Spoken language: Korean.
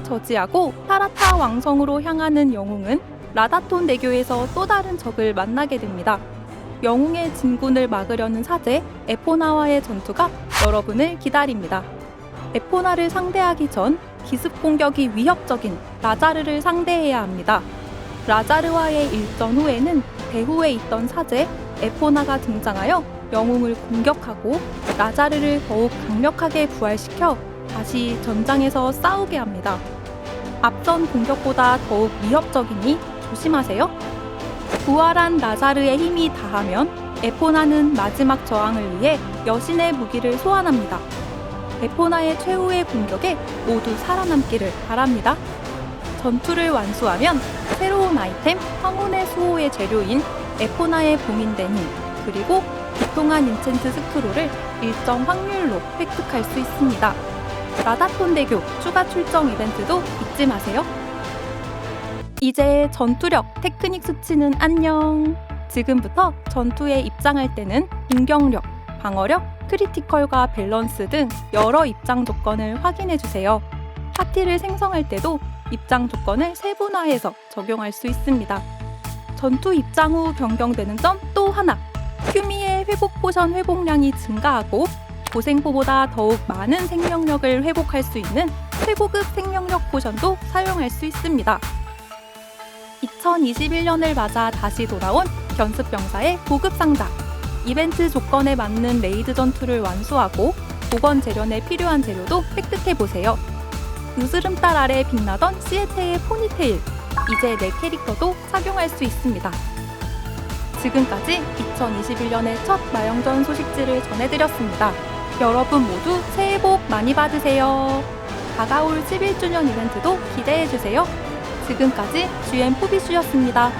저지하고 타라타 왕성으로 향하는 영웅은 라다톤 대교에서 또 다른 적을 만나게 됩니다. 영웅의 진군을 막으려는 사제 에포나와의 전투가 여러분을 기다립니다. 에포나를 상대하기 전 기습 공격이 위협적인 라자르를 상대해야 합니다. 라자르와의 일전 후에는 대후에 있던 사제 에포나가 등장하여 영웅을 공격하고 라자르를 더욱 강력하게 부활시켜 다시 전장에서 싸우게 합니다. 앞선 공격보다 더욱 위협적이니 조심하세요. 부활한 라자르의 힘이 다하면 에포나는 마지막 저항을 위해 여신의 무기를 소환합니다. 에포나의 최후의 공격에 모두 살아남기를 바랍니다. 전투를 완수하면 새로운 아이템 황혼의 수호의 재료인 에포나의 봉인된 힘 그리고 비통한 인챈트 스크롤을 일정 확률로 획득할 수 있습니다. 라다톤 대교 추가 출정 이벤트도 잊지 마세요. 이제 전투력, 테크닉 수치는 안녕. 지금부터 전투에 입장할 때는 공격력, 방어력, 크리티컬과 밸런스 등 여러 입장 조건을 확인해 주세요. 파티를 생성할 때도 입장 조건을 세분화해서 적용할 수 있습니다. 전투 입장 후 변경되는 점 또 하나. 휴미의 회복 포션 회복량이 증가하고 고생포보다 더욱 많은 생명력을 회복할 수 있는 최고급 생명력 포션도 사용할 수 있습니다. 2021년을 맞아 다시 돌아온 견습병사의 고급 상자. 이벤트 조건에 맞는 레이드 전투를 완수하고 보건 재련에 필요한 재료도 획득해 보세요. 유스름달 아래 빛나던 시에테의 포니테일. 이제 내 캐릭터도 착용할 수 있습니다. 지금까지 2021년의 첫 마영전 소식지를 전해드렸습니다. 여러분 모두 새해 복 많이 받으세요. 다가올 11주년 이벤트도 기대해주세요. 지금까지 GM 포비슈였습니다.